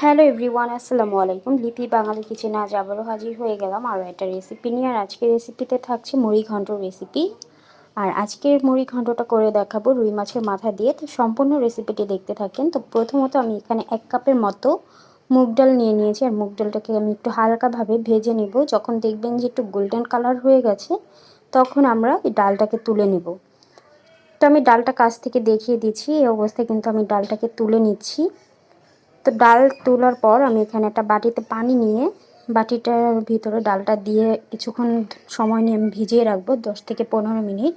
Hello everyone আসসালামু আলাইকুম লিপি বাঙালি কিচেনে আজ আবারও হাজির হয়ে গেলাম আরও একটা রেসিপি নিয়ে। আর আজকের রেসিপিতে থাকছে মুড়ি ঘন্ট রেসিপি আর আজকের মুড়ি ঘন্টটা করে দেখাবো রুই মাছের মাথা দিয়ে। তো সম্পূর্ণ রেসিপিটি দেখতে থাকেন। তো প্রথমত আমি এখানে এক কাপের মতো মুগ ডাল নিয়ে নিয়েছি। আর মুগ ডালটাকে আমি একটু হালকাভাবে ভেজে নেব। যখন দেখবেন যে একটু গোল্ডেন কালার হয়ে গেছে, তখন আমরা ডালটাকে তুলে নেব। তো আমি ডালটা কাছ থেকে দেখিয়ে দিচ্ছি। এই অবস্থায় কিন্তু আমি ডালটাকে তুলে নিচ্ছি। তো ডাল তোলার পর আমি এখানে একটা বাটিতে পানি নিয়ে বাটিটার ভিতরে ডালটা দিয়ে কিছুক্ষণ সময় নিয়ে আমি ভিজিয়ে রাখব দশ থেকে পনেরো মিনিট।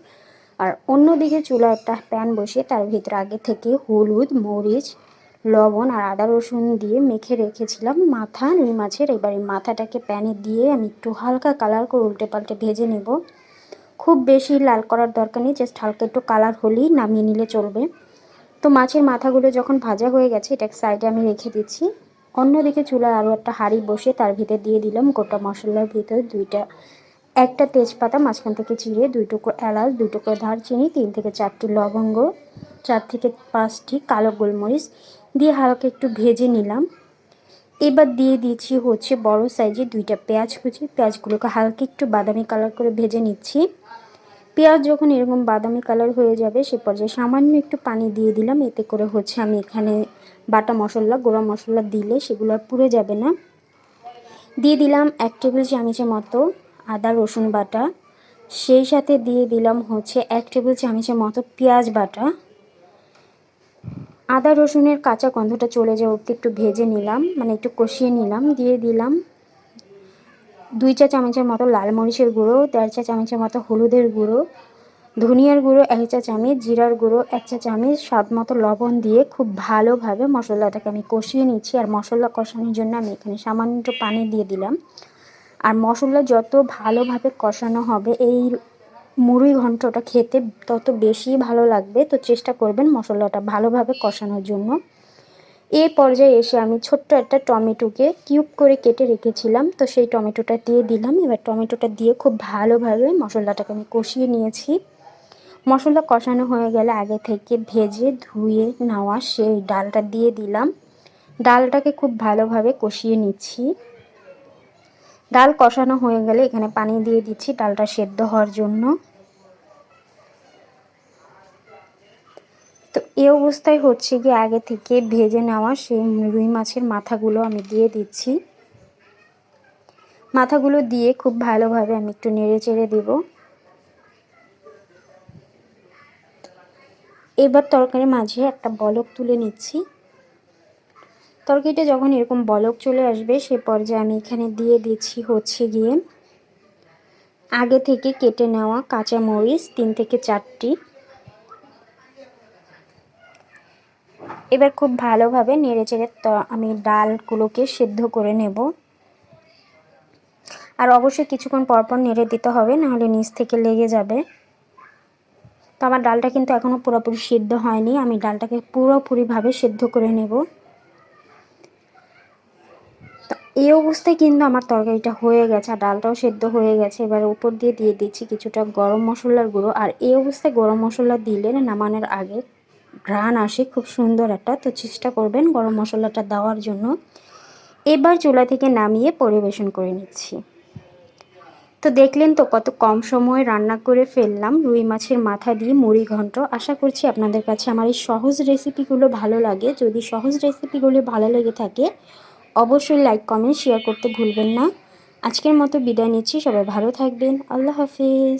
আর অন্যদিকে চুলা একটা প্যান বসিয়ে তার ভিতরে আগে থেকে হলুদ, মরিচ, লবণ আর আদা রসুন দিয়ে মেখে রেখেছিলাম মাথা রুই মাছের। এবার এই মাথাটাকে প্যানে দিয়ে আমি একটু হালকা কালার করে উল্টে পাল্টে ভেজে নেব। খুব বেশি লাল করার দরকার নেই, জাস্ট হালকা একটু কালার হলেই নামিয়ে নিলে চলবে। তো মাছের মাথাগুলো যখন ভাজা হয়ে গেছে এটাকে সাইডে আমি রেখে দিচ্ছি। অন্যদিকে চুলায় আরও একটা হাঁড়ি বসে তার ভিতরে দিয়ে দিলাম গোটা মশলার ভিতরে দুইটা, একটা তেজপাতা, মাঝখান থেকে চিড়ে, দুই টুকরো এলাচ, দুই টুকরো দারচিনি, তিন থেকে চারটি লবঙ্গ, চার থেকে পাঁচটি কালো গোলমরিচ দিয়ে হালকা একটু ভেজে নিলাম। এবার দিয়ে দিচ্ছি হচ্ছে বড় সাইজে দুইটা পেঁয়াজ কুচি। পেঁয়াজগুলোকে হালকা একটু বাদামি কালার করে ভেজে নিচ্ছি। পেঁয়াজ যখন এরকম বাদামি কালার হয়ে যাবে, সে পর্যায়ে সামান্য একটু পানি দিয়ে দিলাম। এতে করে হচ্ছে আমি এখানে বাটা মশলা, গোড়া মশলা দিলে সেগুলো আর পুড়ে যাবে না। দিয়ে দিলাম এক টেবিল চামচের মতো আদা, রসুন বাটা। সেই সাথে দিয়ে দিলাম হচ্ছে এক টেবিল চামচের মতো পেঁয়াজ বাটা। আদা, রসুনের কাঁচা গন্ধটা চলে যাওয়া একটু ভেজে নিলাম মানে একটু কষিয়ে নিলাম। দিয়ে দিলাম দুই চা চামচের মতো লাল মরিচের গুঁড়ো, দেড় চা চামচের মতো হলুদের গুঁড়ো, ধনিয়ার গুঁড়ো, এক চা চামচ, জিরার গুঁড়ো, এক চা চামচ, স্বাদ মতো লবণ দিয়ে খুব ভালোভাবে মশলাটাকে আমি কষিয়ে নিচ্ছি। আর মশলা কষানোর জন্য আমি এখানে সামান্য পানি দিয়ে দিলাম। আর মশলা যত ভালোভাবে কষানো হবে, এই মুড়ি ঘন্টটা খেতে তত বেশি ভালো লাগবে। তো চেষ্টা করবেন মশলাটা ভালোভাবে কষানোর জন্য। এই পর্যায়ে এসে আমি ছোট্ট একটা টমেটোকে কিউব করে কেটে রেখেছিলাম। তো সেই টমেটোটা দিয়ে দিলাম। এবার টমেটোটা দিয়ে খুব ভালোভাবে মশলাটাকে আমি কষিয়ে নিয়েছি। মশলা কষানো হয়ে গেলে আগে থেকে ভেজে, ধুয়ে, নেওয়া সেই ডালটা দিয়ে দিলাম। ডালটাকে খুব ভালোভাবে কষিয়ে নিচ্ছি। ডাল কষানো হয়ে গেলে এখানে পানি দিয়ে দিচ্ছি ডালটা সেদ্ধ হওয়ার জন্য। এই অবস্থায় হচ্ছে কি আগে থেকে ভেজে নেওয়া সেই রুই মাছের মাথাগুলো আমি দিয়ে দিচ্ছি। মাথাগুলো দিয়ে খুব ভালোভাবে আমি একটু নেড়ে চেড়ে দেবো। এবার তরকারির মাঝে একটা বলক তুলে নিচ্ছি। তরকারিটা যখন এরকম বলক চলে আসবে, সে পর্যায়ে আমি এখানে দিয়ে দিচ্ছি হচ্ছে গিয়ে আগে থেকে কেটে নেওয়া কাঁচা মরিচ তিন থেকে চারটি। এবার খুব ভালোভাবে নেড়ে চেড়ে আমি ডালগুলোকে সেদ্ধ করে নেব। আর অবশ্যই কিছুক্ষণ পরপর নেড়ে দিতে হবে, নাহলে নিচ থেকে লেগে যাবে। তো আমার ডালটা কিন্তু এখনও পুরোপুরি সিদ্ধ হয়নি, আমি ডালটাকে পুরোপুরিভাবে সেদ্ধ করে নেব। তো এই অবস্থায় কিন্তু আমার তরকারিটা হয়ে গেছে, আর ডালটাও সেদ্ধ হয়ে গেছে। এবার উপর দিয়ে দিয়ে দিচ্ছি কিছুটা গরম মশলার গুঁড়ো, আর এই অবস্থায় গরম মশলা দিলে নামানোর আগে ঘ্রাণ আসে, খুব সুন্দর একটা। তো চেষ্টা করবেন গরম মশলাটা দেওয়ার জন্য। এবার চুলা থেকে নামিয়ে পরিবেশন করে নিচ্ছি। তো দেখলেন তো কত কম সময়ে রান্না করে ফেললাম। রুই মাছের মাথা দিয়ে মুড়ি ঘন্ট। আশা করছি আপনাদের কাছে আমার এই সহজ রেসিপিগুলো ভালো লাগে। যদি সহজ রেসিপিগুলো ভালো লেগে থাকে, অবশ্যই লাইক, কমেন্ট, শেয়ার করতে ভুলবেন না। আজকের মতো বিদায় নিচ্ছি। সবাই ভালো থাকবেন। আল্লাহ হাফিজ।